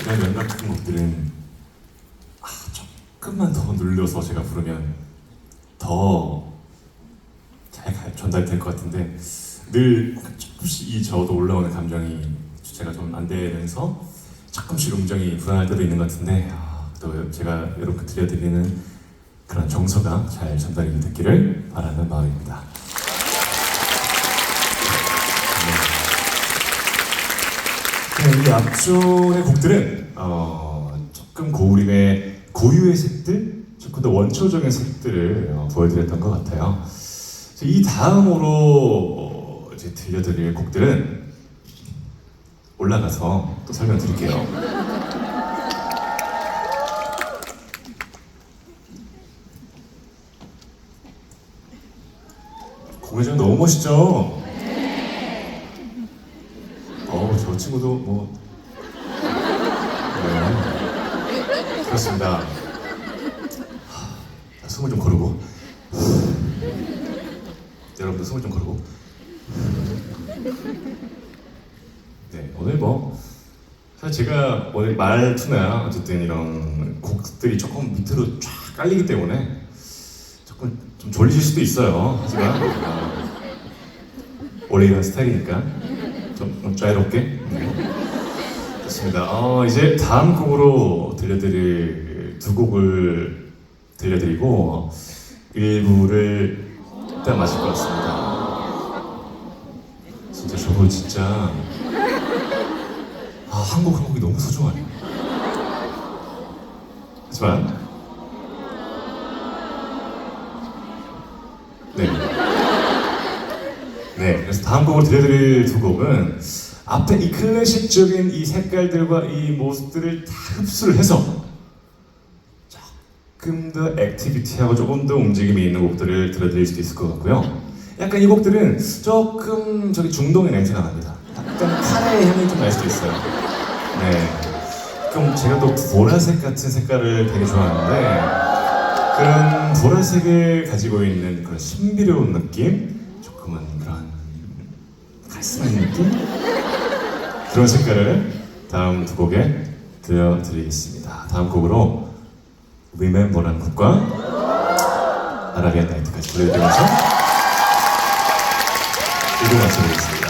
이런 연락 같은 곡들은 아, 조금만 더 눌려서 제가 부르면 더 잘 전달될 것 같은데 늘 조금씩 이 저도 올라오는 감정이 제가 좀 안 되면서 조금씩 굉장히 불안할 때도 있는 것 같은데 아, 또 제가 여러분 드려드리는 그런 정서가 잘 전달이 되기를 바라는 마음입니다. 네. 이 앞쪽의 곡들은 어, 조금 고우림의 고유의 색들, 조금 더 원초적인 색들을 어, 보여드렸던 것 같아요. 이 다음으로 어, 이제 들려드릴 곡들은 올라가서 또 설명드릴게요. 공연장 너무 멋있죠? 어우, 저 친구도 뭐. 네. 그렇습니다. 하, 숨을 좀 고르고. 여러분도 숨을 좀 고르고. 네, 오늘 뭐. 사실 제가 오늘 말투나 어쨌든 이런 곡들이 조금 밑으로 쫙 깔리기 때문에 조금 좀 졸리실 수도 있어요. 하지만 어, 원래 이런 스타일이니까 좀, 좀 자유롭게. 네. 좋습니다. 어, 이제 다음 곡으로 들려드릴 두 곡을 들려드리고 일부를 일단 마실 것 같습니다. 진짜 저거 진짜 아, 한곡 한 곡이 너무 소중하네요. 하지만 네. 네, 그래서 다음 곡을 들려드릴 두 곡은 앞에 이 클래식적인 이 색깔들과 이 모습들을 다 흡수를 해서 조금 더 액티비티하고 조금 더 움직임이 있는 곡들을 들려드릴 수도 있을 것 같고요. 약간 이 곡들은 조금 저기 중동의 냄새가 납니다. 약간 카레의 향이 좀 날 수도 있어요. 네. 그럼 제가 또 보라색 같은 색깔을 되게 좋아하는데 그런 보라색을 가지고 있는 그런 신비로운 느낌, 조금은 그런 느낌 그런 색깔을 다음 두 곡에 들려드리겠습니다. 다음 곡으로 Remember라는 곡과 아라비안 나이트까지 들려드리면서 이곡 마쳐드리겠습니다.